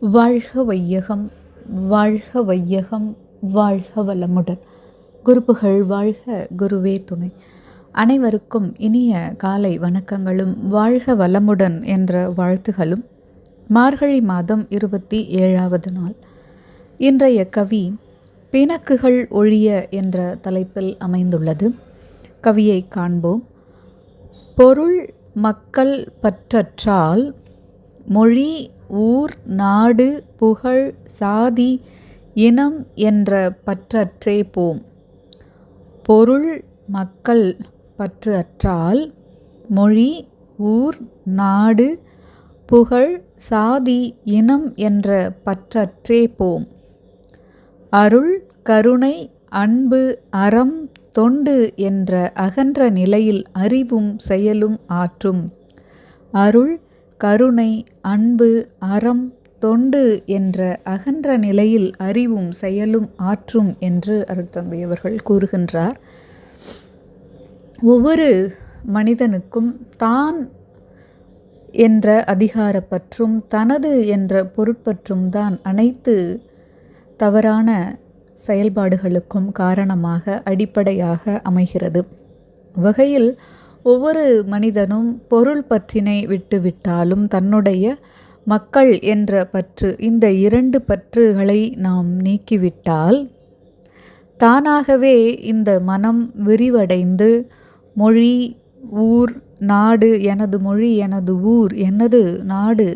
வாழ்க வையகம் வாழ்க வையகம் வாழ்க வளமுடன் குருப்புகள் வாழ்க குருவே துணை. அனைவருக்கும் இனிய காலை வணக்கங்களும் வாழ்க வளமுடன் என்ற வாழ்த்துகளும். மார்கழி மாதம் இருபத்தி ஏழாவது நாள். இன்றைய கவி பிணக்குகள் ஒழிய என்ற தலைப்பில் அமைந்துள்ளது. கவியை காண்போம். பொருள் மக்கள் பற்றற்றால் மொழி ஊர் நாடு புகழ் சாதி இனம் என்ற பற்றற்றே போம். பொருள் மக்கள் பற்று அற்றால் மொழி ஊர் நாடு புகழ் சாதி இனம் என்ற பற்றற்றே போம். அருள் கருணை அன்பு அறம் தொண்டு என்ற அகன்ற நிலையில் அறிவும் செயலும் ஆற்றும். அருள் கருணை அன்பு அறம் தொண்டு என்ற அகன்ற நிலையில் அறிவும் செயலும் ஆற்றும் என்று அருட்தந்தையவர்கள் கூறுகின்றார். ஒவ்வொரு மனிதனுக்கும் தான் என்ற அதிகாரப்பற்றும் தனது என்ற பொருட்பற்றும் தான் அனைத்து தவறான செயல்பாடுகளுக்கும் காரணமாக அடிப்படையாக அமைகிறது. வகையில் ஒவ்வொரு மனிதனும் பொருள் பற்றினை விட்டுவிட்டாலும் தன்னுடைய மக்கள் என்ற பற்று இந்த இரண்டு பற்றுகளை நாம் நீக்கிவிட்டால் தானாகவே இந்த மனம் விரிவடைந்து மொழி ஊர் நாடு எனது மொழி எனது ஊர் எனது நாடு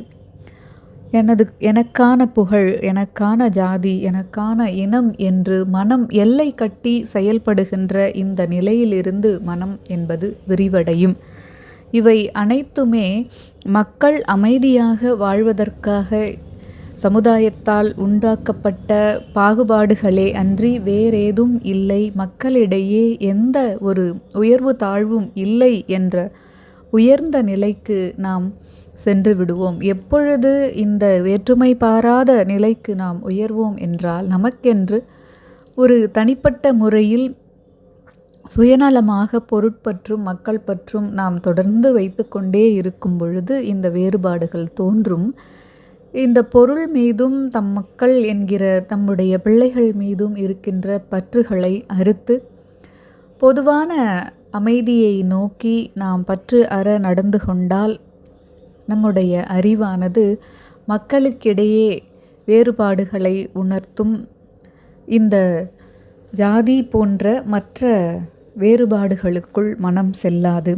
எனது எனக்கான புகழ் எனக்கான ஜாதி எனக்கான இனம் என்று மனம் எல்லை கட்டி செயல்படுகின்ற இந்த நிலையிலிருந்து மனம் என்பது விரிவடையும். இவை அனைத்துமே மக்கள் அமைதியாக வாழ்வதற்காக சமுதாயத்தால் உண்டாக்கப்பட்ட பாகுபாடுகளே அன்றி வேறேதும் இல்லை. மக்களிடையே எந்த ஒரு உயர்வு தாழ்வும் இல்லை என்ற உயர்ந்த நிலைக்கு நாம் சென்று விடுவோம். எப்பொழுது இந்த வேற்றுமை பாராத நிலைக்கு நாம் உயர்வோம் என்றால் நமக்கென்று ஒரு தனிப்பட்ட முறையில் சுயநலமாக பொருட்பற்றும் மக்கள் பற்றும் நாம் தொடர்ந்து வைத்துக்கொண்டே இருக்கும் பொழுது இந்த வேறுபாடுகள் தோன்றும். இந்த பொருள் மீதும் தம் மக்கள் என்கிற தம்முடைய பிள்ளைகள் மீதும் இருக்கின்ற பற்றுகளை அறுத்து பொதுவான அமைதியை நோக்கி நாம் பற்று அற நடந்து கொண்டால் நம்முடைய அறிவானது மக்களுக்கிடையே வேறுபாடுகளை உணர்த்தும். இந்த ஜாதி போன்ற மற்ற வேறுபாடுகளுக்குள் மனம் செல்லாது.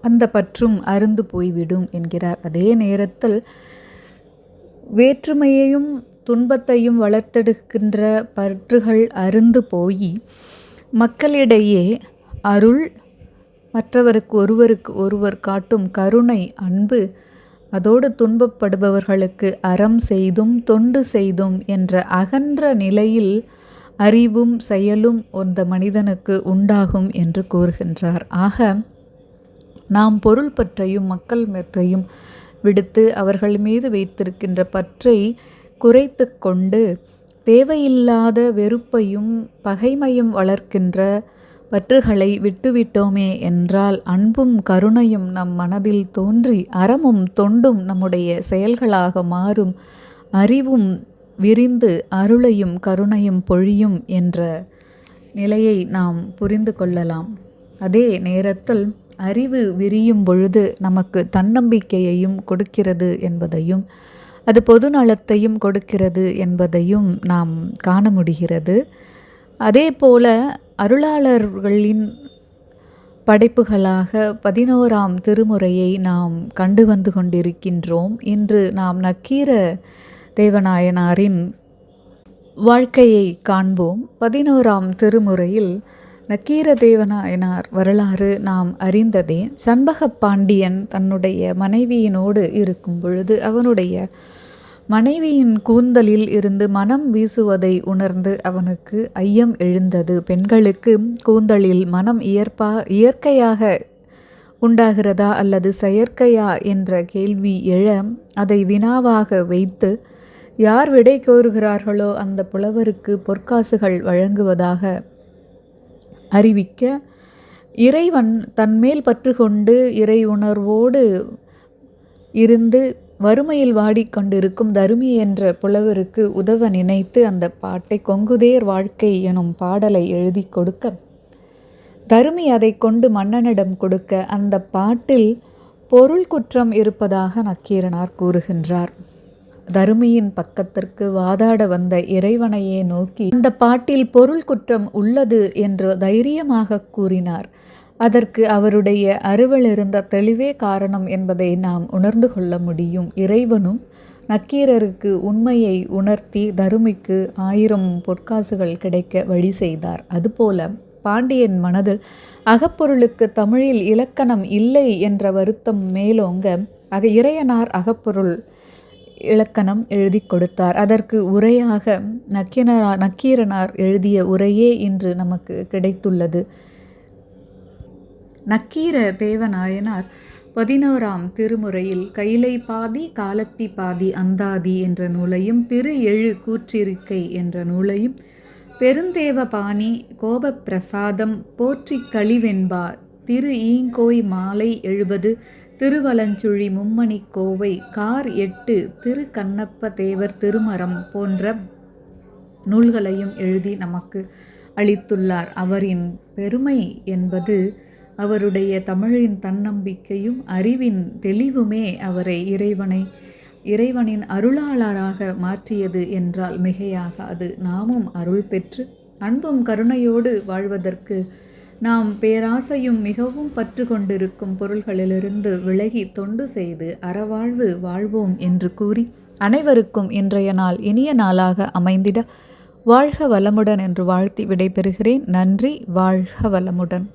அந்த பற்றும் அருந்து போய்விடும் என்கிறார். அதே நேரத்தில் வேற்றுமையையும் துன்பத்தையும் வளர்த்தெடுக்கின்ற பற்றுகள் அருந்து போய் மக்களிடையே அருள் மற்றவருக்கு ஒருவருக்கு ஒருவர் காட்டும் கருணை அன்பு அதோடு துன்பப்படுபவர்களுக்கு அறம் செய்தும் தொண்டு செய்தும் என்ற அகன்ற நிலையில் அறிவும் செயலும் அந்த மனிதனுக்கு உண்டாகும் என்று கூறுகின்றார். ஆக நாம் பொருள் பற்றையும் மக்கள் பற்றையும் விடுத்து அவர்கள் மீது வைத்திருக்கின்ற பற்றை குறைத்து கொண்டு தேவையில்லாத வெறுப்பையும் பகைமையும் வளர்க்கின்ற பற்றுகளை விட்டுவிட்டோமே என்றால் அன்பும் கருணையும் நம் மனதில் தோன்றி அறமும் தொண்டும் நம்முடைய செயல்களாக மாறும். அறிவும் விரிந்து அருளையும் கருணையும் பொழியும் என்ற நிலையை நாம் புரிந்து கொள்ளலாம். அதே நேரத்தில் அறிவு விரியும் பொழுது நமக்கு தன்னம்பிக்கையையும் கொடுக்கிறது என்பதையும் அது பொது நலத்தையும் கொடுக்கிறது என்பதையும் நாம் காண முடிகிறது. அதே போல அருளாளர்களின் படைப்புகளாக பதினோராம் திருமுறையை நாம் கண்டு வந்து கொண்டிருக்கின்றோம். இன்று நாம் நக்கீர தேவநாயனாரின் வாழ்க்கையை காண்போம். பதினோராம் திருமுறையில் நக்கீர தேவநாயனார் வரலாறு நாம் அறிந்ததே. சண்பக பாண்டியன் தன்னுடைய மனைவியினோடு இருக்கும் பொழுது அவனுடைய மனைவியின் கூந்தலில் இருந்து மனம் வீசுவதை உணர்ந்து அவனுக்கு ஐயம் எழுந்தது. பெண்களுக்கு கூந்தலில் மனம் இயற்பா இயற்கையாக உண்டாகிறதா அல்லது செயற்கையா என்ற கேள்வி எழ அதை வினாவாக வைத்து யார் விடை கோருகிறார்களோ அந்த புலவருக்கு பொற்காசுகள் வழங்குவதாக அறிவிக்க இறைவன் தன்மேல் பற்று கொண்டு இறை உணர்வோடு இருந்து வறுமையில் வாடிக்கொண்டிருக்கும் தருமி என்ற புலவருக்கு உதவ நினைத்து அந்த பாட்டை கொங்குதேர் வாழ்க்கை எனும் பாடலை எழுதி கொடுக்க தருமி அதை கொண்டு மன்னனிடம் கொடுக்க அந்த பாட்டில் பொருள் குற்றம் இருப்பதாக நக்கீரனார் கூறுகின்றார். தருமியின் பக்கத்திற்கு வாதாட வந்த இறைவனையே நோக்கி அந்த பாட்டில் பொருள் குற்றம் உள்ளது என்று தைரியமாக கூறினார். அதற்கு அவருடைய அருவல் இருந்த தெளிவே காரணம் என்பதை நாம் உணர்ந்து கொள்ள முடியும். இறைவனும் நக்கீரருக்கு உண்மையை உணர்த்தி தருமிக்கு ஆயிரம் பொற்காசுகள் கிடைக்க வழி செய்தார். அதுபோல பாண்டியன் மனதில் அகப்பொருளுக்கு தமிழில் இலக்கணம் இல்லை என்ற வருத்தம் மேலோங்க அக இறையனார் அகப்பொருள் இலக்கணம் எழுதி கொடுத்தார். அதற்கு உரையாக நக்கீரனார் நக்கீரனார் எழுதிய உரையே இன்று நமக்கு கிடைத்துள்ளது. நக்கீர தேவநாயனார் பதினோராம் திருமுறையில் கைலை பாதி காலத்தி பாதி அந்தாதி என்ற நூலையும் திரு எழு கூற்றிருக்கை என்ற நூலையும் பெருந்தேவ பாணி கோபப்பிரசாதம் போற்றி கழிவென்பா திரு ஈங்கோய் மாலை எழுபது திருவலஞ்சுழி மும்மணி கோவை கார் எட்டு திரு கண்ணப்ப தேவர் திருமரம் போன்ற நூல்களையும் எழுதி நமக்கு அளித்துள்ளார். அவரின் பெருமை என்பது அவருடைய தமிழின் தன்னம்பிக்கையும் அறிவின் தெளிவுமே அவரை இறைவனை இறைவனின் அருளாளராக மாற்றியது என்றால் மிகையாகாது. நாமும் அருள் பெற்று அன்பும் கருணையோடு வாழ்வதற்கு நாம் பேராசையும் மிகவும் பற்று கொண்டிருக்கும் பொருள்களிலிருந்து விலகி தொண்டு செய்து அறவாழ்வு வாழ்வோம் என்று கூறி அனைவருக்கும் இன்றைய நாள் இனிய நாளாக அமைந்திட வாழ்க வளமுடன் என்று வாழ்த்தி விடைபெறுகிறேன். நன்றி வாழ்க வளமுடன்.